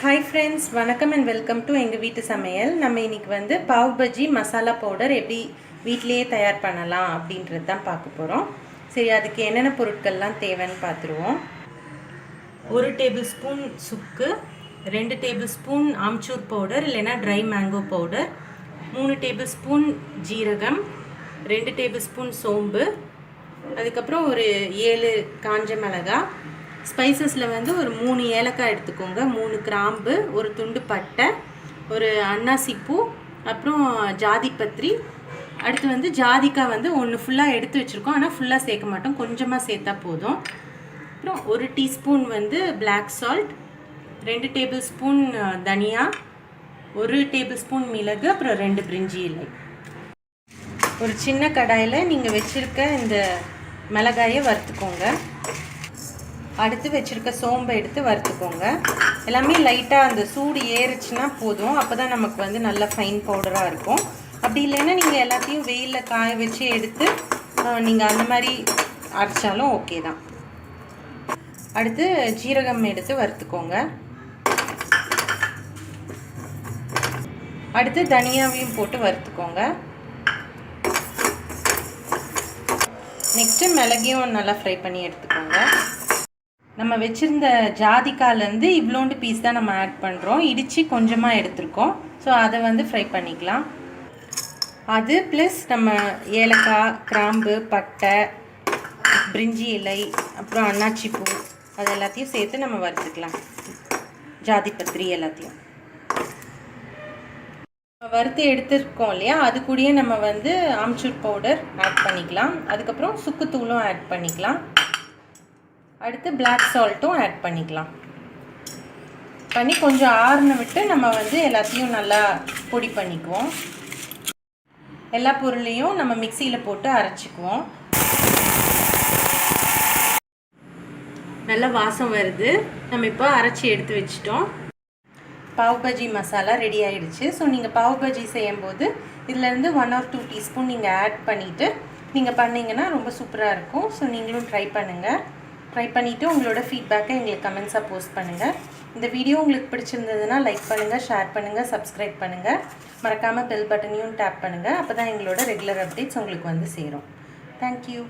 Hi friends வணக்கம் and welcome to எங்கள் வீட்டு சமையல். நம்ம இன்னைக்கு வந்து பாவ் பஜ்ஜி மசாலா பவுடர் எப்படி வீட்டிலையே தயார் பண்ணலாம் அப்படின்றது தான் பார்க்க போகிறோம் சரி அதுக்கு என்னென்ன பொருட்கள்லாம் தேவைன்னு பார்த்துருவோம். ஒரு டேபிள் ஸ்பூன் சுக்கு ரெண்டு டேபிள் ஸ்பூன் ஆம்ச்சூர் பவுடர் இல்லைன்னா ட்ரை மேங்கோ பவுடர் மூணு டேபிள் ஸ்பூன் ஜீரகம் ரெண்டு டேபிள் ஸ்பூன் சோம்பு அதுக்கப்புறம் ஒரு ஏழு காஞ்ச மிளகாய் ஸ்பைசஸில் வந்து ஒரு மூணு ஏலக்காய் எடுத்துக்கோங்க. மூணு கிராம்பு ஒரு துண்டு பட்டை ஒரு அன்னாசிப்பூ அப்புறம் ஜாதிப்பத்திரி அடுத்து வந்து ஜாதிக்காய் வந்து ஒன்று ஃபுல்லாக எடுத்து வச்சுருக்கோம். ஆனால் ஃபுல்லாக சேர்க்க மாட்டோம். கொஞ்சமாக சேர்த்தா போதும். அப்புறம் ஒரு டீஸ்பூன் வந்து பிளாக் சால்ட் ரெண்டு டேபிள் ஸ்பூன் தனியா ஒரு டேபிள் ஸ்பூன் மிளகு அப்புறம் ரெண்டு பிரிஞ்சி இலை. ஒரு சின்ன கடாயில் நீங்கள் வச்சுருக்க இந்த மிளகாயை வறுத்துக்கோங்க. அடுத்து வச்சுருக்க சோம்பை எடுத்து வறுத்துக்கோங்க. எல்லாமே லைட்டாக அந்த சூடு ஏறிச்சுன்னா போதும். அப்போ தான் நமக்கு வந்து நல்ல ஃபைன் பவுடராக இருக்கும். அப்படி இல்லைன்னா நீங்கள் எல்லாத்தையும் வெயிலில் காய வச்சு எடுத்து நீங்கள் அந்த மாதிரி அரைச்சாலும் ஓகே தான். அடுத்து ஜீரகம் எடுத்து வறுத்துக்கோங்க. அடுத்து தனியாவையும் போட்டு வறுத்துக்கோங்க. நெக்ஸ்ட்டு மிளகையும் நல்லா ஃப்ரை பண்ணி எடுத்துக்கோங்க. நம்ம வச்சுருந்த ஜாதிக்காலேருந்து இவ்வளோண்டு பீஸ் தான் நம்ம ஆட் பண்ணுறோம் இடித்து கொஞ்சமாக எடுத்திருக்கோம். ஸோ அதை வந்து ஃப்ரை பண்ணிக்கலாம். அது ப்ளஸ் நம்ம ஏலக்காய் கிராம்பு பட்டை பிரிஞ்சி இலை அப்புறம் அன்னாச்சி பூ அது எல்லாத்தையும் சேர்த்து நம்ம வறுத்துக்கலாம். ஜாதி பத்திரி எல்லாத்தையும். வறுத்து எடுத்துருக்கோம் இல்லையா? அது கூடயே நம்ம வந்து ஆம்ச்சூர் பவுடர் ஆட் பண்ணிக்கலாம். அதுக்கப்புறம் சுக்குத்தூளும் ஆட் பண்ணிக்கலாம். அடுத்து பிளாக் சால்ட்டும் ஆட் பண்ணிக்கலாம். பண்ணி கொஞ்சம் ஆறுன விட்டு நம்ம வந்து எல்லாத்தையும் நல்லா பொடி பண்ணிக்குவோம். எல்லா பொருளையும் நம்ம மிக்சியில் போட்டு அரைச்சிக்குவோம். நல்லா வாசம் வருது. நம்ம இப்போ அரைச்சி எடுத்து வச்சிட்டோம். பாவ் பஜ்ஜி மசாலா ரெடி ஆகிடுச்சு ஸோ நீங்கள் பாவ் பஜ்ஜி செய்யும்போது இதுலேருந்து ஒன் ஆர் டூ டீஸ்பூன் நீங்கள் ஆட் பண்ணிவிட்டு நீங்கள் பண்ணிங்கன்னா ரொம்ப சூப்பராக இருக்கும். ஸோ நீங்களும் ட்ரை பண்ணுங்கள் ட்ரை பண்ணிவிட்டு உங்களோட ஃபீட்பேக்கை எங்களுக்கு கமெண்ட்ஸாக போஸ்ட் பண்ணுங்கள் இந்த வீடியோ உங்களுக்கு பிடிச்சிருந்ததுன்னா லைக் பண்ணுங்கள் ஷேர் பண்ணுங்கள் சப்ஸ்கிரைப் பண்ணுங்கள் மறக்காமல் பெல் பட்டனையும் டேப் பண்ணுங்கள் அப்போ தான் எங்களோட ரெகுலர் அப்டேட்ஸ் உங்களுக்கு வந்து சேரும். தேங்க்யூ